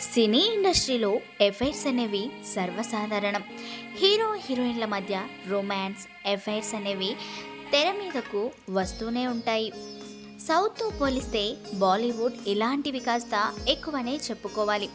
సినీ ఇండస్ట్రీలో ఎఫైర్స్ అనేవి సర్వసాధారణం. హీరో హీరోయిన్ల మధ్య రొమాన్స్ ఎఫైర్స్ అనేవి తెర మీదకు వస్తూనే ఉంటాయి. సౌత్తో పోలిస్తే బాలీవుడ్ ఇలాంటివి కాస్త ఎక్కువనే చెప్పుకోవాలి.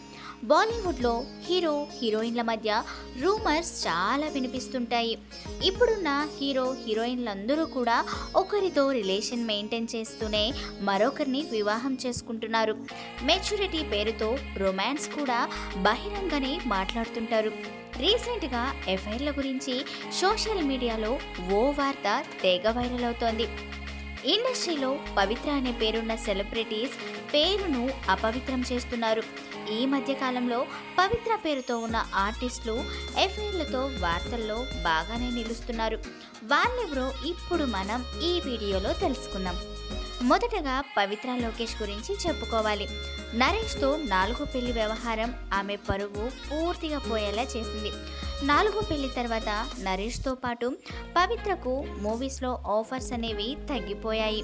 బాలీవుడ్లో హీరో హీరోయిన్ల మధ్య రూమర్స్ చాలా వినిపిస్తుంటాయి. ఇప్పుడున్న హీరో హీరోయిన్లందరూ కూడా ఒకరితో రిలేషన్ మెయింటైన్ చేస్తూనే మరొకరిని వివాహం చేసుకుంటున్నారు. మెచ్యూరిటీ పేరుతో రొమాన్స్ కూడా బహిరంగనే మాట్లాడుతుంటారు. రీసెంట్గా ఎఫ్ఐఆర్ల గురించి సోషల్ మీడియాలో ఓ వార్త తెగ వైరల్ అవుతోంది. ఇండస్ట్రీలో పవిత్ర అనే పేరున్న సెలబ్రిటీస్ పేరును అపవిత్రం చేస్తున్నారు. ఈ మధ్య కాలంలో పవిత్ర పేరుతో ఉన్న ఆర్టిస్టులు ఎఫ్ఐలతో వార్తల్లో బాగానే నిలుస్తున్నారు. వాళ్ళెవరో ఇప్పుడు మనం ఈ వీడియోలో తెలుసుకుందాం. మొదటగా పవిత్ర లోకేష్ గురించి చెప్పుకోవాలి. నరేష్తో నాలుగో పెళ్ళి వ్యవహారం ఆమె పరువు పూర్తిగా పోయేలా చేసింది. నాలుగో పెళ్ళి తర్వాత నరేష్తో పాటు పవిత్రకు మూవీస్లో ఆఫర్స్ అనేవి తగ్గిపోయాయి.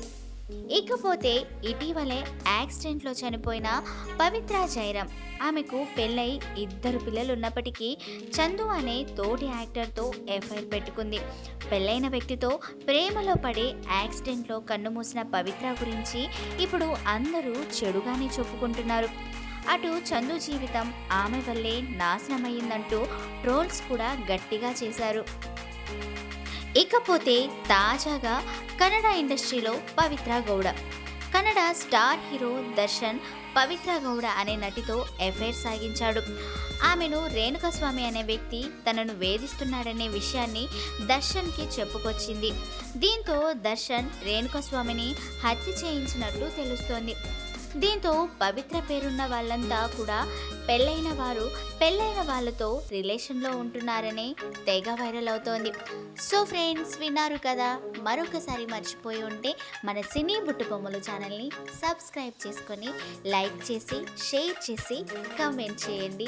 ఇకపోతే ఇటీవలే యాక్సిడెంట్లో చనిపోయిన పవిత్ర జైరం ఆమెకు పెళ్ళై ఇద్దరు పిల్లలు ఉన్నప్పటికీ చందు అనే తోటి యాక్టర్తో ఎఫ్ఐఆర్ పెట్టుకుంది. పెళ్ళైన వ్యక్తితో ప్రేమలో పడి యాక్సిడెంట్లో కన్నుమూసిన పవిత్ర గురించి ఇప్పుడు అందరూ చెడుగానే చెప్పుకుంటున్నారు. అటు చందు జీవితం ఆమె వల్లే నాశనమైందంటూ ట్రోల్స్ కూడా గట్టిగా చేశారు. ఇకపోతే తాజాగా కన్నడ ఇండస్ట్రీలో పవిత్ర గౌడ. కన్నడ స్టార్ హీరో దర్శన్ పవిత్ర గౌడ అనే నటితో ఎఫైర్ సాగించాడు. ఆమెను రేణుకస్వామి అనే వ్యక్తి తనను వేధిస్తున్నాడనే విషయాన్ని దర్శన్కి చెప్పుకొచ్చింది. దీంతో దర్శన్ రేణుకస్వామిని హత్య చేయించినట్లు తెలుస్తోంది. దీంతో పవిత్ర పేరున్న వాళ్ళంతా కూడా పెళ్ళైన వారు పెళ్ళైన వాళ్ళతో రిలేషన్లో ఉంటున్నారనే తెగ వైరల్ అవుతోంది. సో ఫ్రెండ్స్ విన్నారు కదా? మరొకసారి మర్చిపోయి ఉంటే మన సినీ బుట్టుబొమ్మలు ఛానల్ని సబ్స్క్రైబ్ చేసుకొని లైక్ చేసి షేర్ చేసి కమెంట్ చేయండి.